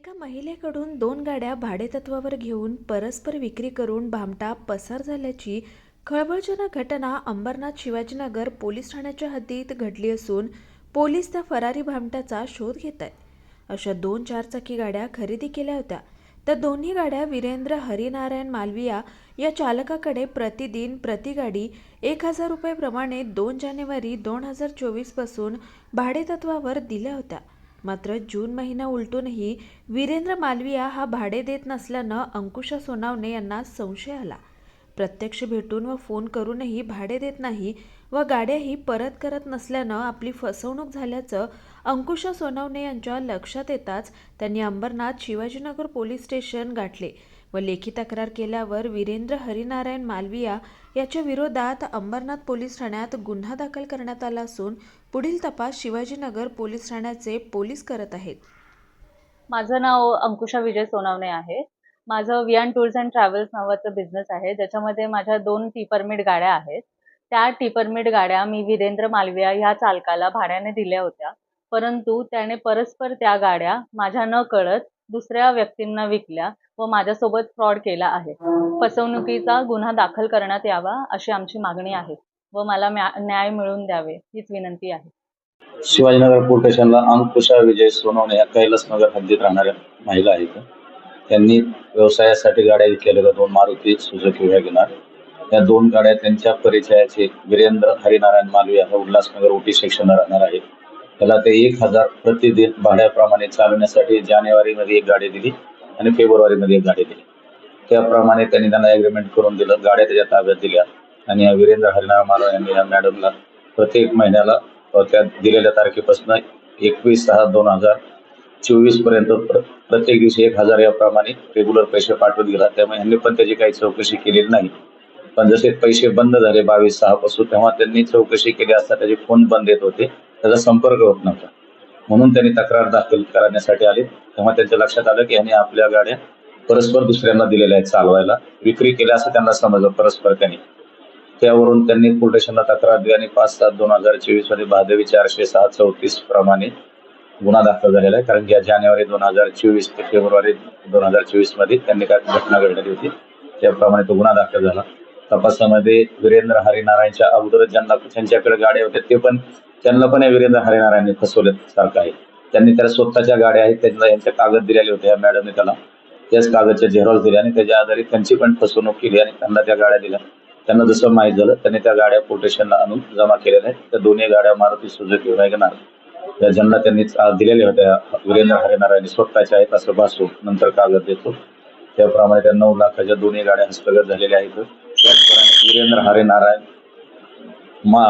एका महिलेकडून दोन गाड्या भाडेतत्वावर घेऊन परस्पर विक्री करून भामटा पसार झाल्याची खळबळजनक घटना अंबरनाथ शिवाजीनगर पोलीस ठाण्याच्या हद्दीत घडली असून पोलीस त्या फरारी भामट्याचा शोध घेत आहेत. अशा दोन चारचाकी गाड्या खरेदी केल्या होत्या. तर दोन्ही गाड्या वीरेंद्र हरिनारायण मालविया या चालकाकडे प्रतिदिन प्रति गाडी एक हजार रुपयेप्रमाणे दोन जानेवारी दोन हजार चोवीसपासून भाडेतत्वावर दिल्या होत्या. मात्र जून महिना उलटूनही वीरेंद्र मालविया हा भाडे देत नसल्यानं अंकुशा सोनावणे यांना संशय आला. प्रत्यक्ष भेटून व फोन करूनही भाडे देत नाही व गाड्याही परत करत नसल्यानं आपली फसवणूक झाल्याचं अंकुशा सोनावणे यांच्या लक्षात येताच त्यांनी अंबरनाथ शिवाजीनगर पोलीस स्टेशन गाठले. व लेखी तक्रार केल्यावर वीरेंद्र हरिनारायण मालविया याच्या विरोधात अंबरनाथ पोलीस ठाण्यात गुन्हा दाखल करण्यात आला असून पुढील तपास शिवाजीनगर पोलीस ठाण्याचे पोलीस करत आहेत. माझं नाव अंकुशा विजय सोनावणे आहे. माझं वियान टूर्स अँड ट्रॅव्हल्स नावाचं बिझनेस आहे. ज्याच्यामध्ये माझ्या दोन टी परमिट गाड्या आहेत. त्या टी परमिट गाड्या मी वीरेंद्र मालविया ह्या चालकाला भाड्याने दिल्या होत्या. परंतु त्याने परस्पर त्या गाड्या माझ्या न कळत दुसऱ्या व्यक्तींना विकल्या व माझ्यासोबत फ्रॉड केला आहे. फसवणुकीचा गुन्हा दाखल करण्यात यावा अशी आमची मागणी आहे व मला न्याय मिळवून द्यावे हीच विनंती आहे. शिवाजीनगर पोलीस स्टेशनला अंकुशा विजय सोनवणे या कैलासनगर हद्दीत राहणाऱ्या महिला आहेत. त्यांनी व्यवसायासाठी गाड्या घेतलेल्या होत्या दोन मारुती सुझुकी वॅगनार या दोन गाड्या त्यांच्या परिचयाचे वीरेंद्र हरिनारायण मालवी हा उल्हासनगर उटी सेक्शनला राहणार आहेत त्याला ते एक हजार प्रतिदिन भाड्याप्रमाणे चालवण्यासाठी जानेवारीमध्ये एक गाडी दिली आणि फेब्रुवारीमध्ये एक गाडी दिली. त्याप्रमाणे त्यांनी त्यांना ॲग्रीमेंट करून दिलं गाड्या त्याच्या ताब्यात दिल्या आणि या वीरेंद्र हरिनाम मालवा यांनी या मॅडमला प्रत्येक महिन्याला त्या दिलेल्या तारखेपासून एकवीस सहा दोन हजार चोवीसपर्यंत प्रत्येक दिवशी एक हजार याप्रमाणे रेग्युलर पैसे पाठवत गेला त्यामुळे यांनी पण त्याची काही चौकशी केलेली नाही. पण जसे पैसे बंद झाले बावीस सहा पासून तेव्हा त्यांनी चौकशी केली असता त्याचे फोन बंद येत होते. त्याचा संपर्क होत नव्हता. म्हणून त्यांनी तक्रार दाखल करण्यासाठी आले. तेव्हा त्यांच्या लक्षात आलं की यांनी आपल्या गाड्या परस्पर दुसऱ्यांना दिलेल्या आहेत चालवायला. विक्री केल्या असं त्यांना समजलं परस्पर त्यांनी. त्यावरून त्यांनी पोलिसांना तक्रार दिली आणि पाच सात दोन हजार चोवीसमध्ये भादवी चारशे सहा चौतीस प्रमाणे गुन्हा दाखल झालेला आहे. कारण की या जानेवारी दोन हजार चोवीस ते फेब्रुवारी दोन हजार चोवीसमध्ये त्यांनी काय घटना घडलेली होती त्याप्रमाणे तो गुन्हा दाखल झाला. तपासामध्ये वीरेंद्र हरिनारायणच्या अगोदर ज्यांना त्यांच्याकडे गाड्या होत्या ते पण त्यांना पण या वीरेंद्र हरिनारायणने फसवले सारखं आहे. त्यांनी त्याला स्वतःच्या गाड्या आहेत त्यांना यांच्या कागद दिलेले होते या मॅडमने त्याला. त्याच कागदच्या झेरॉक्स दिले आणि त्याच्या आधारे त्यांची पण फसवणूक केली आणि त्यांना त्या गाड्या दिल्या. त्यांना जसं माहीत झालं त्यांनी त्या गाड्या पोलीस आणून जमा केलेल्या आहेत. त्या दोन्ही गाड्या मारुती सुझुकी वॅगनार या ज्यांना त्यांनी दिलेल्या होत्या वीरेंद्र हरिनारायण स्वतःच्या आहेत असं भासू नंतर कागद देतो. त्याप्रमाणे त्या नऊ लाखाच्या दोन्ही गाड्या हस्तगत झालेल्या आहेत. त्याचप्रमाणे वीरेंद्र हरिनारायण मा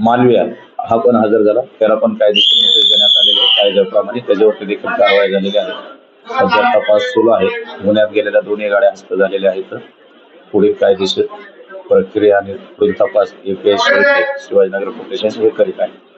मालविया. हा पण हजर झाला. त्याला पण कायदेशीर नोटीस देण्यात आलेली आहे कायद्याप्रमाणे त्याच्यावरती देखील कारवाई झालेली आहे. सध्या तपास सुरू आहे. गुन्ह्यात गेलेल्या दोन्ही गाड्या हस्त झालेल्या आहेत. पुढील कायदेशीर प्रक्रिया आणि पुढील तपास एपीआय शिवाजीनगर पोलीस हे करीत आहे